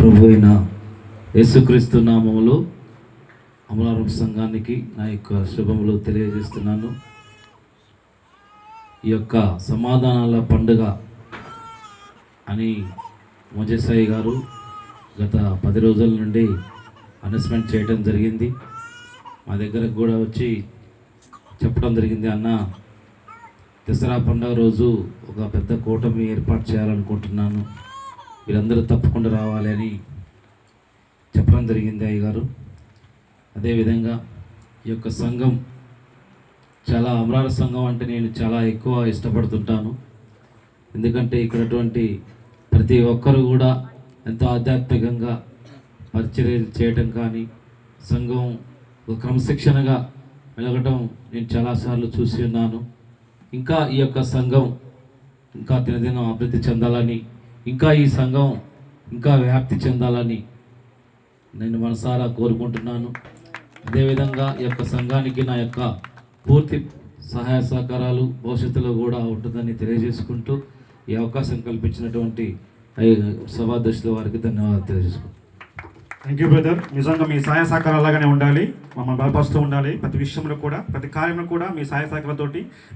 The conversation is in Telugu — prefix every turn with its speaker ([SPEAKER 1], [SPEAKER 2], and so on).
[SPEAKER 1] ప్రభు అయిన యేసుక్రీస్తు నామములో అమలారం సంఘానికి నా యొక్క శుభములు తెలియజేస్తున్నాను. ఈ యొక్క సమాధానాల పండుగ అని మోజేసాయి గారు గత పది రోజుల నుండి అనౌన్స్మెంట్ చేయడం జరిగింది. మా దగ్గరకు కూడా వచ్చి చెప్పడం జరిగింది అన్న దసరా పండుగ రోజు ఒక పెద్ద కూటమి ఏర్పాటు చేయాలనుకుంటున్నాను. వీరందరూ తప్పకుండా రావాలి అని చెప్పడం జరిగింది అయ్య గారు. అదేవిధంగా ఈ యొక్క సంఘం చాలా అమరాల సంఘం అంటే నేను చాలా ఎక్కువ ఇష్టపడుతుంటాను. ఎందుకంటే ఇక్కడటువంటి ప్రతి ఒక్కరు కూడా ఎంతో ఆధ్యాత్మికంగా పరిచర్యలు చేయటం కానీ సంఘం ఒక క్రమశిక్షణగా మెలగటం నేను చాలాసార్లు చూసి ఉన్నాను. ఇంకా ఈ యొక్క సంఘం ఇంకా దినదినం అభివృద్ధి చెందాలని ఇంకా ఈ సంఘం ఇంకా వ్యాప్తి చెందాలని నేను మనసారా కోరుకుంటున్నాను. అదేవిధంగా ఈ యొక్క సంఘానికి నా యొక్క పూర్తి సహాయ సహకారాలు భవిష్యత్తులో కూడా ఉంటుందని తెలియజేసుకుంటూ ఈ అవకాశం కల్పించినటువంటి సభాధ్యక్షుల వారికి ధన్యవాదాలు తెలియజేసుకుంటాను
[SPEAKER 2] థ్యాంక్ యూ బ్రదర్ నిజంగా మీ సహాయ సహకారాలు అలాగనే ఉండాలి. మమ్మల్ని బలపరుస్తూ ఉండాలి. ప్రతి విషయంలో కూడా ప్రతి కార్యంలో కూడా మీ సహాయ సహకారాలతోటి